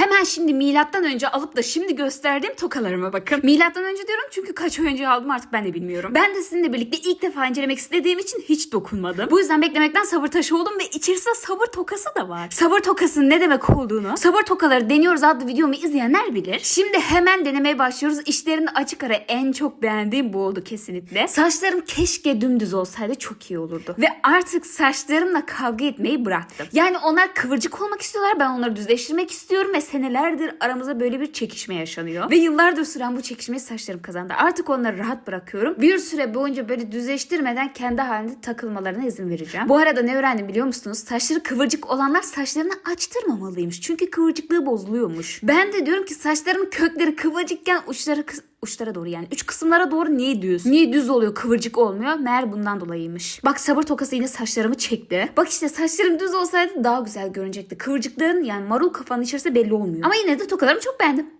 Come Hemen şimdi milattan önce alıp da şimdi gösterdiğim tokalarıma bakın. Milattan önce diyorum çünkü kaç ay önce aldım artık ben de bilmiyorum. Ben de sizinle birlikte ilk defa incelemek istediğim için hiç dokunmadım. Bu yüzden beklemekten sabır taşı oldum ve içerisinde sabır tokası da var. Sabır tokasının ne demek olduğunu, sabır tokaları deniyoruz adlı videomu izleyenler bilir. Şimdi hemen denemeye başlıyoruz. İşlerini açık ara en çok beğendiğim bu oldu kesinlikle. Saçlarım keşke dümdüz olsaydı çok iyi olurdu. Ve artık saçlarımla kavga etmeyi bıraktım. Yani onlar kıvırcık olmak istiyorlar. Ben onları düzleştirmek istiyorum ve senelerdir aramızda böyle bir çekişme yaşanıyor. Ve yıllardır süren bu çekişmeyi saçlarım kazandı. Artık onları rahat bırakıyorum. Bir süre boyunca böyle düzleştirmeden kendi halinde takılmalarına izin vereceğim. Bu arada ne öğrendim biliyor musunuz? Saçları kıvırcık olanlar saçlarını açtırmamalıymış. Çünkü kıvırcıklığı bozuluyormuş. Ben de diyorum ki saçlarımın kökleri kıvırcıkken uçları uçlara doğru yani üç kısımlara doğru niye düz? Niye düz oluyor kıvırcık olmuyor? Meğer bundan dolayıymış. Bak sabır tokası yine saçlarımı çekti. Bak işte saçlarım düz olsaydı daha güzel görünecekti. Kıvırcıkların yani marul kafanın içerisinde belli olmuyor. Ama yine de tokalarımı çok beğendim.